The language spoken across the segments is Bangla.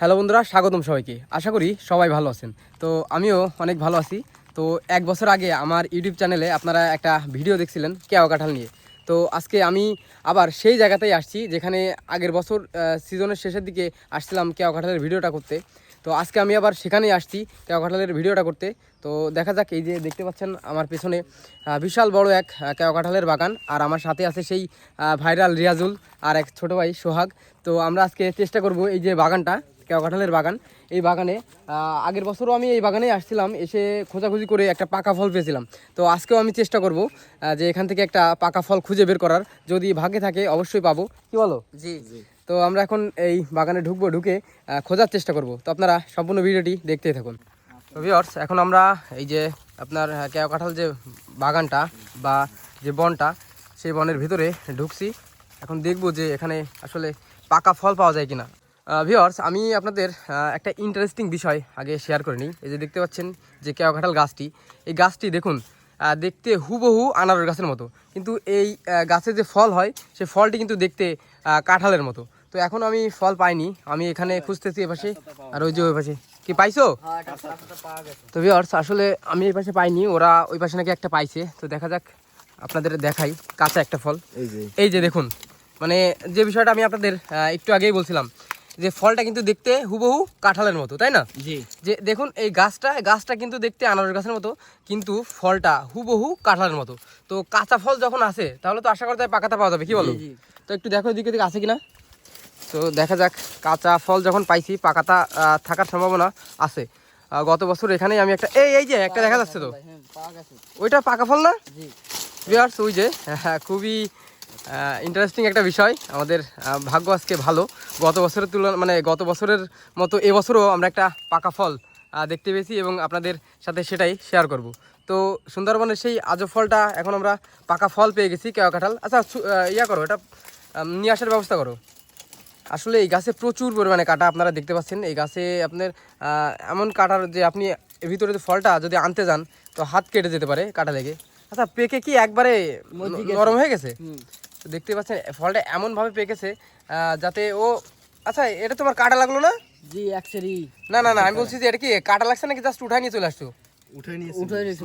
হ্যালো বন্ধুরা, স্বাগতম সবাইকে। আশা করি সবাই ভালো আছেন। তো আমিও অনেক ভালো আছি। তো এক বছর আগে আমার ইউটিউব চ্যানেলে আপনারা একটা ভিডিও দেখছিলেন, কেওয়া কাঁঠাল নিয়ে। তো আজকে আমি আবার সেই জায়গাতেই আসছি, যেখানে আগের বছর সিজনের শেষের দিকে আসছিলাম কেওয়া কাঁঠালের ভিডিওটা করতে। তো আজকে আমি আবার সেখানেই আসছি কেওয়া কাঁঠালের ভিডিওটা করতে। তো দেখা যাক, এই যে দেখতে পাচ্ছেন আমার পেছনে বিশাল বড় এক কেওয়া কাঁঠালের বাগান। আর আমার সাথে আছে সেই ভাইরাল রিয়াজুল আর এক ছোট ভাই সোহাগ। তো আমরা আজকে চেষ্টা করব এই যে বাগানটা কাঁঠালের বাগান। এই বাগানে আগের বছরও আমি এই বাগানে আসছিলাম এসে খোঁজাখুঁজি করে একটা পাকা ফল পেয়েছিলাম। তো আজকেও আমি চেষ্টা করব যে এখান থেকে একটা পাকা ফল খুঁজে বের করার। যদি ভাগে থাকে অবশ্যই পাবো। কি বলো? জি তো আমরা এখন এই বাগানে ঢুকবো ঢুকে খোঁজার চেষ্টা করব। তো আপনারা সম্পূর্ণ ভিডিওটি দেখতেই থাকুন। ভিওর্স এখন আমরা এই যে আপনার কেওয়া কাঁঠাল যে বাগানটা বা যে বনটা সেই বনের ভিতরে ঢুকছি। এখন দেখব যে এখানে আসলে পাকা ফল পাওয়া যায় কিনা। ভিওর্স আমি আপনাদের একটা ইন্টারেস্টিং বিষয় আগে শেয়ার করে নিই। এই যে দেখতে পাচ্ছেন যে কেওয়া কাঁঠাল গাছটি। এই গাছটি দেখুন দেখতে হুবহু আনারস গাছের মতো। কিন্তু এই গাছে যে ফল হয় সে ফলটি কিন্তু দেখতে কাঁঠালের মতো। তো এখন আমি ফল পাইনি আমি এখানে খুঁজতেছি এপাশে। আর ওই যে ওই পাশে। কি পাইছো? তো ভিওর্স আসলে আমি এই পাশে পাইনি ওরা ওই পাশে নাকি একটা পাইছে। তো দেখা যাক আপনাদের দেখাই কাঁচা একটা ফল। এই যে। এই যে দেখুন মানে যে বিষয়টা আমি আপনাদের একটু আগেই বলছিলাম যে ফলটা কিন্তু দেখতে হুবহু কাঁঠালের মতো তাই না? জি। যে দেখুন এই গাছটা গাছটা কিন্তু দেখতে আনারস গাছের মতো কিন্তু ফলটা হুবহু কাঁঠালের মতো। তো কাঁচা ফল যখন আসে তাহলে তো আশা করতে হয় পাকাটা পাওয়া যাবে কি বলো। তো একটু দেখো এদিকে দিকে আছে কিনা। তো দেখা যাক কাঁচা ফল যখন পাইছি পাকাতা থাকার সম্ভাবনা আছে। গত বছর এখানেই আমি একটা এই এই যে একটা দেখা যাচ্ছে তো। ওইটা পাকা ফল না? ওই যে হ্যাঁ, খুবই ইন্টারেস্টিং একটা বিষয়। আমাদের ভাগ্য আজকে ভালো। গত বছরের তুলনা মানে গত বছরের মতো এবছরও আমরা একটা পাকা ফল দেখতে পেয়েছি এবং আপনাদের সাথে সেটাই শেয়ার করব। তো সুন্দরবনের সেই আজব ফলটা এখন আমরা পাকা ফল পেয়ে গেছি কেওয়া কাঁঠাল। আচ্ছা ইয়া করো এটা নিয়ে আসার ব্যবস্থা করো। আসলে এই গাছে প্রচুর পরিমাণে কাটা আপনারা দেখতে পাচ্ছেন। এই গাছে আপনার এমন কাটার যে আপনি ভিতরে যে ফলটা যদি আনতে যান তো হাত কেটে যেতে পারে কাটা লেগে। আচ্ছা পেকে কি একবারে। নরম হয়ে গেছে? তো দেখতে পাচ্ছেন ফলটা এমনভাবে পেকেছে আহ, যাতে ও আচ্ছা এটা তোমার কাটা লাগল না? জি একসারি না না না আমি বলছি যে এটা কি কাটা লাগছে নাকি জাস্ট উঠাই নিয়ে চলে আসছো?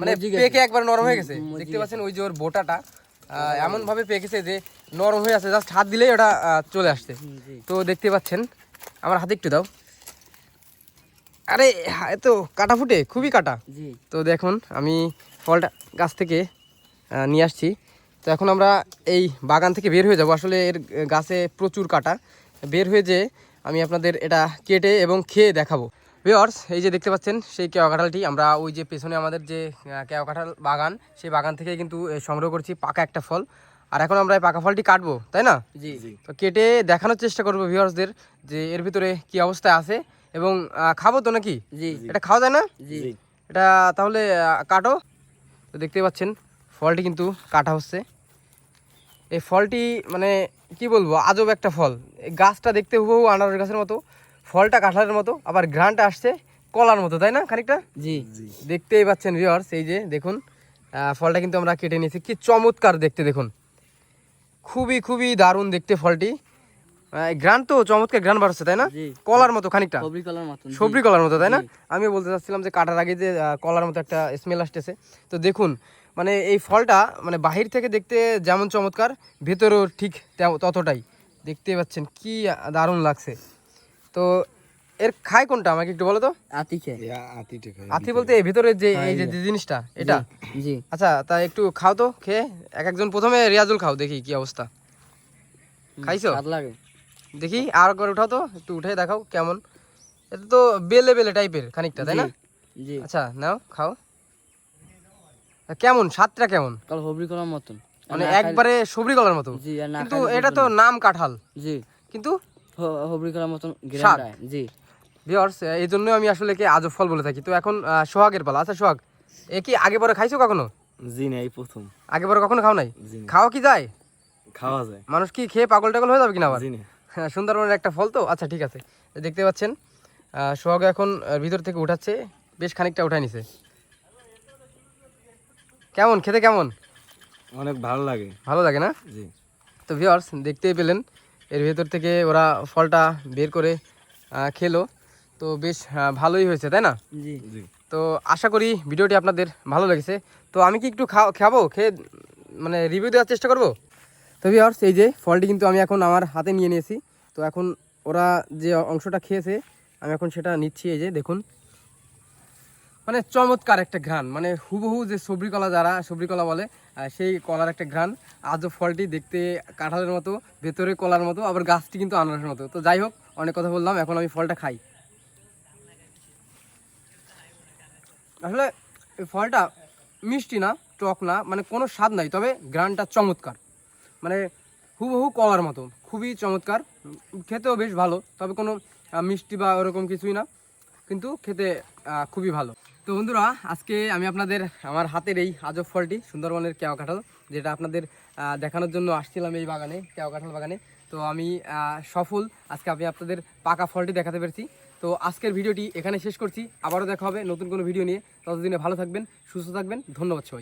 মানে পেকে একবার নরম হয়ে গেছে। দেখতে পাচ্ছেন ওই যে ওর বোটাটা এমন ভাবে পেকেছে যে নরম হয়ে আছে জাস্ট হাত দিলেই ওটা চলে আসছে। তো দেখতে পাচ্ছেন আমার হাতে একটু দাও। আরে হা- এ তো কাটা ফুটে খুবই কাটা। জি। তো দেখুন আমি ফলটা গাছ থেকে নিয়ে আসছি। তো এখন আমরা এই বাগান থেকে বের হয়ে যাব। আসলে এর গাছে প্রচুর কাটা। বের হয়ে যে আমি আপনাদের এটা কেটে এবং খেয়ে দেখাবো। ভিওর্স এই যে দেখতে পাচ্ছেন সেই কেওয়া কাঁঠালটি আমরা ওই যে পেছনে আমাদের যে কেওয়া কাঁঠাল বাগান সেই বাগান থেকে কিন্তু সংগ্রহ করছি পাকা একটা ফল। আর এখন আমরা এই পাকা ফলটি কাটবো তাই না? জি জি। তো কেটে দেখানোর চেষ্টা করব ভিউয়ার্সদের যে এর ভিতরে কি অবস্থায় আছে। এবং খাব তো নাকি? জি এটা খাওয়া যায় না? জি। এটা তাহলে কাটো। তো দেখতে পাচ্ছেন ফলটি কিন্তু কাটা হচ্ছে। এই ফলটি মানে কি বলব আজব একটা ফল। গাছটা দেখতে হুবহু আনারস গাছের মতো ফলটা কাঁঠালের মতো আবার ঘ্রানটা আসছে কলার মতো তাই না খানিকটা? জি। দেখতেই পাচ্ছেন ভিউয়ার্স এই যে দেখুন ফলটা কিন্তু আমরা কেটে নিয়েছি। কি চমৎকার দেখতে দেখুন। খুবই খুবই দারুণ দেখতে ফলটি। গ্রান তো চমৎকার গ্রান বাড়ছে তাই না? কলার মতো খানিকটা। সবরি কলার মতো তাই না। আমি বলতে চাচ্ছিলাম যে কাটার আগে যে কলার মতো একটা স্মেল আসতেছে। তো দেখুন মানে এই ফলটা মানে বাহির থেকে দেখতে যেমন চমৎকার ভেতরেও ঠিক ততটাই। দেখতে পাচ্ছেন কি দারুণ লাগছে। তো এর খায় কোনটা আমাকে একটু বলো তো? আতি খেয়ে। আথি বলতে এই ভিতরে যে এই যে যে জিনিসটা এটা? জি আচ্ছা তা একটু খাও তো খেয়ে। এক একজন প্রথমে রিয়াজুল খাও দেখি কি অবস্থা। খাইছো? স্বাদ লাগে। দেখি আর করে উঠাও তো একটু উঠে দেখাও কেমন। এটা তো বেলে বেলে টাইপের খানিকটা তাই না? জি। আচ্ছা নাও খাও। কেমন? স্বাদটা কেমন? কাল সবরি কলার মতন। মানে একবারে সবরি কলার মতো জি আর না কিন্তু এটা তো নাম কাঁঠাল। জি। কিন্তু হ- সবরি কলার মতন স্বাদ। জি। ভিওর্স এই জন্যই আমি আসলে কি আজব ফল বলে থাকি। তো এখন সোহাগের পালা। আচ্ছা সোহাগ এ কি আগে পরে খাইছো কখনো? জি না এই প্রথম। আগে পরে কখনো খাও নাই? খাওয়া কি যায়? খাওয়া যায়। মানুষ কি খেয়ে পাগল টাগল হয়ে যাবে কিনা আবার? হ্যাঁ সুন্দরবনের একটা ফল তো? আচ্ছা ঠিক আছে। দেখতে পাচ্ছেন আহ, সোহাগ এখন ভিতর থেকে উঠাচ্ছে। বেশ খানিকটা উঠাই নিছে। কেমন? খেতে কেমন? অনেক ভালো লাগে। ভালো লাগে না? জি। তো ভিওর্স দেখতেই পেলেন এর ভেতর থেকে ওরা ফলটা বের করে খেলো। তো বেশ ভালোই হয়েছে তাই না? জি। জি। তো আশা করি ভিডিওটি আপনাদের ভালো লেগেছে। তো আমি কি একটু খা- খাব? খেয়ে মানে রিভিউ দেওয়ার চেষ্টা করব? তো ভিওর্স এই যে ফলটি কিন্তু আমি এখন আমার হাতে নিয়ে নিয়েছি। তো এখন ওরা যে অংশটা খেয়েছে আমি এখন সেটা নিচ্ছি এই যে দেখুন। মানে চমৎকার একটা ঘ্রাণ। মানে হুবহু যে সবরি কলা যারা সবরি কলা বলে সেই কলার একটা ঘ্রাণ। আজও ফলটি দেখতে কাঁঠালের মতো, ভেতরে কলার মতো, আবার গাছটি কিন্তু আনারসের মতো। তো যাই হোক, অনেক কথা বললাম, এখন আমি ফলটা খাই। আসলে ফলটা মিষ্টি না, টক না মানে কোনো স্বাদ নাই, তবে গ্রানটা চমৎকার। মানে হুবহু কলার মতো, খুবই চমৎকার। খেতেও বেশ ভালো, তবে কোনো মিষ্টি বা ওরকম কিছুই না, কিন্তু খেতে খুবই ভালো। তো বন্ধুরা, আজকে আমি আপনাদের, আমার হাতের এই আজব ফলটি, সুন্দরবনের কেয়া কাঁঠাল, যেটা আপনাদের দেখানোর জন্য আসছিলাম এই বাগানে কেয়া কাঁঠাল বাগানে। তো আমি সফল, আজকে আমি আপনাদের পাকা ফলটি দেখাতে পেরেছি। তো আজকের ভিডিওটি এখানে শেষ করছি, আবারও দেখা হবে নতুন কোনো ভিডিও নিয়ে। ততদিনে ভালো থাকবেন, সুস্থ থাকবেন, ধন্যবাদ সবাই